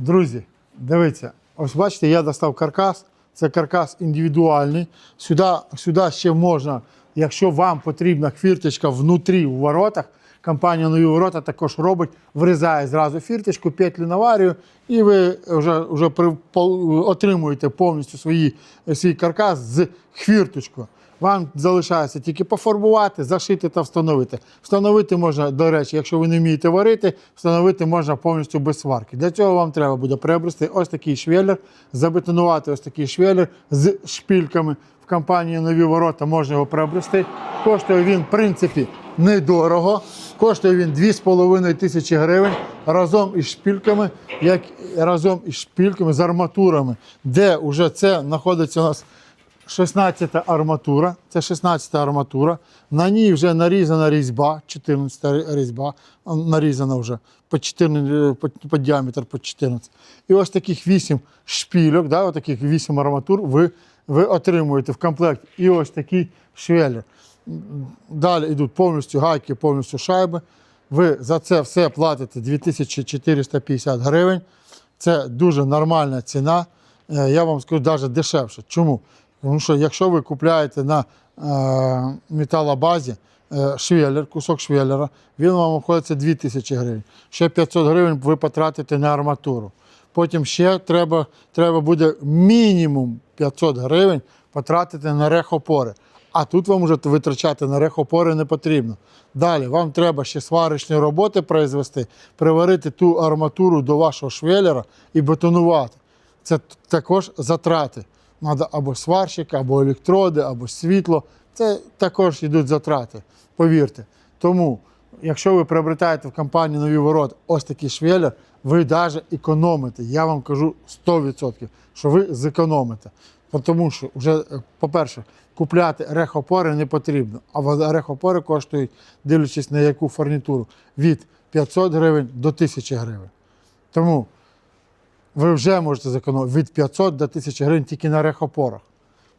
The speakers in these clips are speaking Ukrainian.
Друзі, дивіться, ось бачите, я достав каркас. Це каркас індивідуальний. Сюди, сюди ще можна, якщо вам потрібна хвірточка внутрі в воротах, компанія нові ворота також робить, врізає зразу фірточку, петлю наварює, і ви вже, вже при, отримуєте повністю свої, свій каркас з хвірточкою. Вам залишається тільки пофарбувати, зашити та встановити. Встановити можна, до речі, якщо ви не вмієте варити, встановити можна повністю без сварки. Для цього вам треба буде приобрести ось такий швеллер, забетонувати ось такий швеллер з шпільками. В компанії нові ворота можна його приобрести. Коштує він, в принципі, недорого. Коштує він 2,5 тисячі гривень разом із шпільками, як разом із шпільками з арматурами, де вже це знаходиться у нас 16 арматура, це 16 арматура. На ній вже нарізана різьба, 14 різьба, нарізана вже по, 14, по, по діаметр по 14. І ось таких 8 шпільок, да, таких 8 арматур ви, ви отримуєте в комплект. І ось такий швеллер. Далі йдуть повністю гайки, повністю шайби. Ви за це все платите 2450 гривень. Це дуже нормальна ціна. Е, Я вам скажу навіть дешевше. Чому? Тому що якщо ви купляєте на е, металобазі е, швеллер, кусок швеллера, він вам обходиться 2000 гривень. Ще 500 гривень ви потратите на арматуру. Потім ще треба, треба буде мінімум 500 гривень потратити на рехопори. А тут вам вже витрачати на рехопори не потрібно. Далі вам треба ще сварочні роботи произвести, приварити ту арматуру до вашого швеллера і бетонувати. Це також затрати. Треба або сварщик, або електроди, або світло. Це також йдуть затрати, повірте. Тому, якщо ви приобретаєте в компанії нові ворота ось такий швеллер, ви навіть економите. Я вам кажу 100%, що ви зекономите. Тому що, вже, е, по-перше, купляти рехопори не потрібно. А рехопори коштують, дивлячись на яку фурнітуру, від 500 гривень до 1000 гривень. Тому ви вже можете зекономити від 500 до 1000 гривень тільки на рехопорах.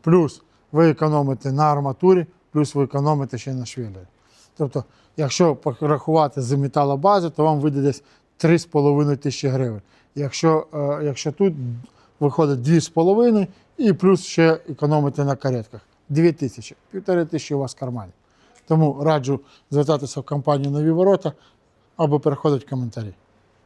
Плюс ви економите на арматурі, плюс ви економите ще на швелері. Тобто, якщо порахувати з металобази, то вам вийде десь 3,5 тисячі гривень. Якщо, е, якщо тут виходить 2,5 і плюс ще економите на каретках 2 тисячі, півтори тисячі у вас в кармані. Тому раджу звертатися в компанію Нові ворота або переходити в коментарі.